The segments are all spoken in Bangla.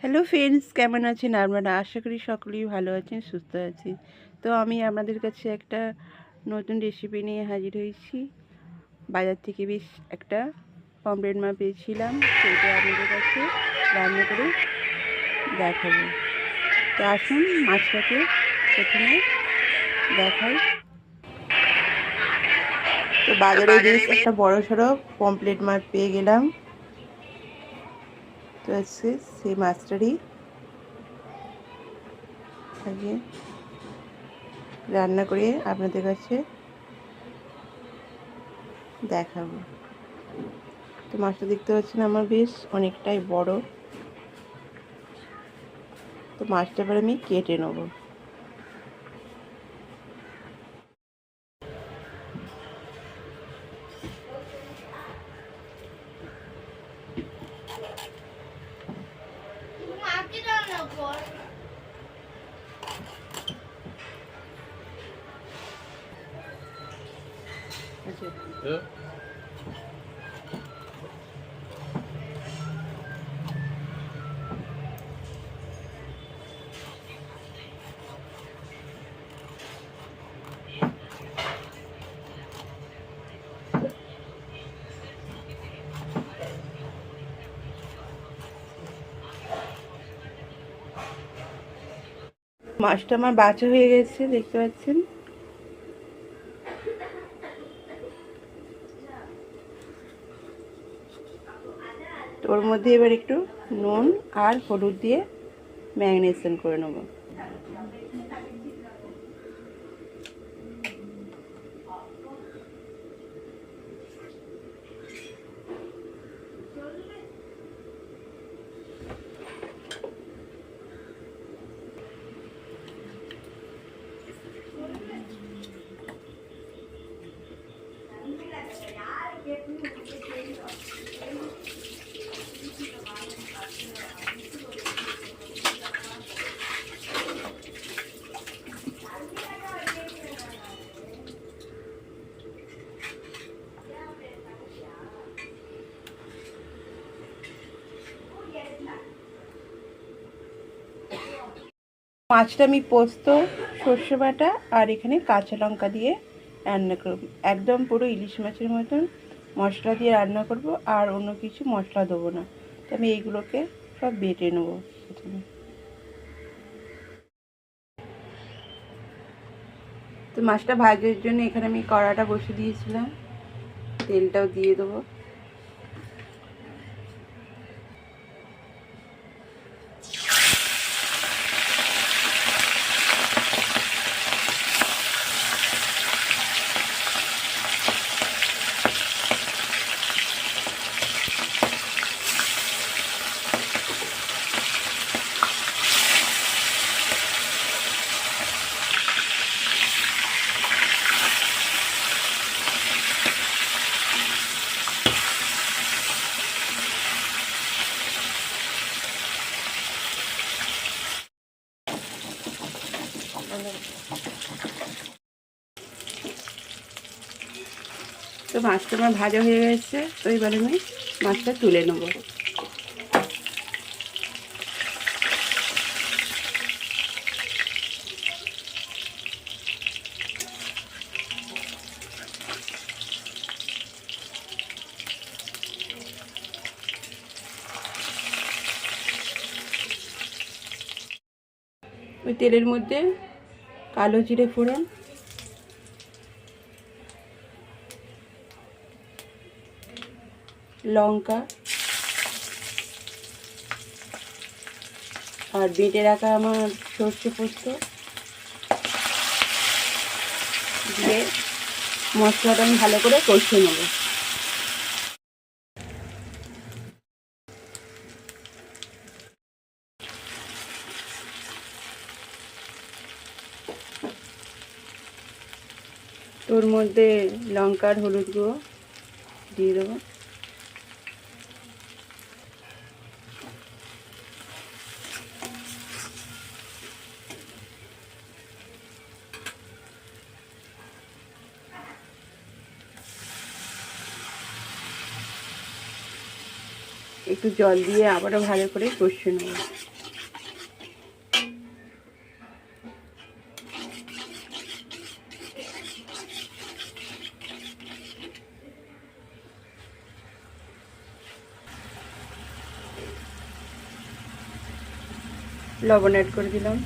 হ্যালো ফ্রেন্ডস কেমন আছেন? আপনারা আশা করি সকলেই ভালো আছেন সুস্থ আছেন। তো আমি আপনাদের কাছে একটা নতুন রেসিপি নিয়ে হাজির হয়েছি। বাজার থেকে বেশ একটা পমপ্লেট মাছ পেয়েছিলাম সেটা আপনাদের কাছে রান্না করে দেখাবো। তো আসুন মাছটাকে প্রথমে দেখাই। তো বাজারে বেশ একটা বড় সড়ো পমপ্লেট মাছ পেয়ে গেলাম। তো আজকে সেই মাছটারই আগে রান্না করে আপনাদের কাছে দেখাবো। তো মাছটা দেখতে পাচ্ছেন আমার বেশ অনেকটাই বড়। তো মাছটা এবার আমি কেটে নেব। Ja. মাছটা আমার বাছা হয়ে গেছে দেখতে পাচ্ছেন ওর মধ্যে এবার একটু নুন আর হলুদ দিয়ে ম্যাগনেশন করে নেব। মাছটা আমি পোস্ত, সর্ষে বাটা আর এখানে কাঁচা লঙ্কা দিয়ে রান্না করব। একদম পুরো ইলিশ মাছের মতন মশলা দিয়ে রান্না করব আর অন্য কিছু মশলা দেবো না। তো আমি এইগুলোকে সব বেটে নেব প্রথমে। তো মাছটা ভাজার জন্য এখানে আমি কড়াটা বসে দিয়েছিলাম। তেলটাও দিয়ে দেবো। তো মাছটা আমার ভাজা হয়ে গেছে, তো এবার আমি মাছটা তুলে নেব। ওই তেলের মধ্যে কালো জিরে ফোড়ন। লঙ্কা। আর বেটে রাখা আমার সর্ষে পোস্ত। দিয়ে মশলাটা আমি ভালো করে কষিয়ে নেব। তোর মধ্যে লঙ্কার হলুদ গুঁড়ো দিয়ে দেবো। একটু জল দিয়ে আবারও ভালো করে কষে নেব। লবণ অ্যাড করে দিলাম।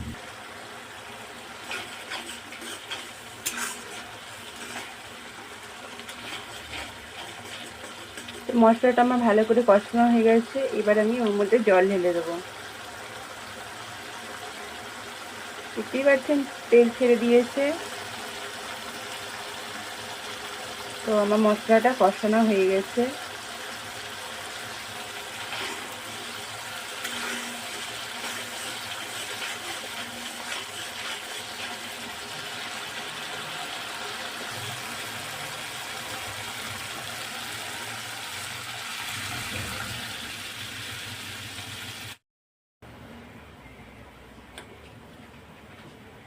মশলাটা আমার ভালো করে কষানো হয়ে গেছে, এবার আমি ওর মধ্যে জল ঢেলে দেবো। দেখতেই পাচ্ছেন তেল ছেড়ে দিয়েছে। তো আমার মশলাটা কষানো হয়ে গেছে।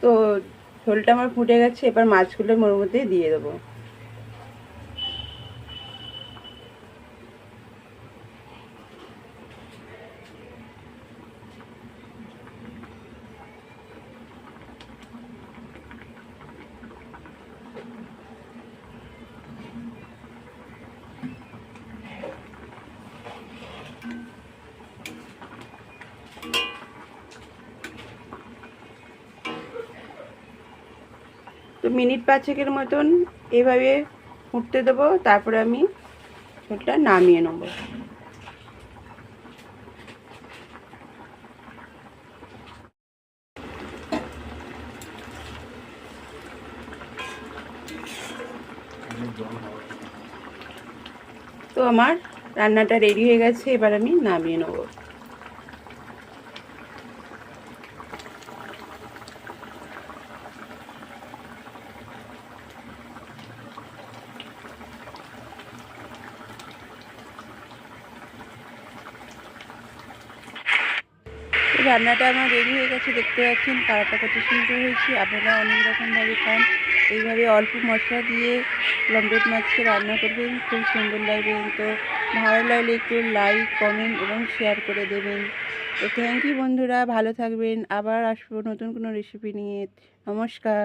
তো ঝোলটা আমার ফুটে গেছে এবার মাছগুলো ওর মধ্যে দিয়ে দেবো। তো মিনিট পাঁচেকের মতন এভাবে ফুটতে দেবো, তারপরে আমি ঝোলটা নামিয়ে নেব। তো আমার রান্নাটা রেডি হয়ে গেছে, এবার আমি নামিয়ে নেব। রান্নাটা আমার রেডি হয়ে গেছে, দেখতে পাচ্ছেন তারাটা কত সুন্দর হয়েছে, আপনারা অনেক রকমভাবে খান। এইভাবে অল্প মশলা দিয়ে লম্বেট মাছকে রান্না করবেন, খুব সুন্দর লাগবে তো ভালো লাগলে একটু লাইক কমেন্ট এবং শেয়ার করে দেবেন। তো থ্যাংক ইউ বন্ধুরা, ভালো থাকবেন, আবার আসব নতুন কোনো রেসিপি নিয়ে। নমস্কার।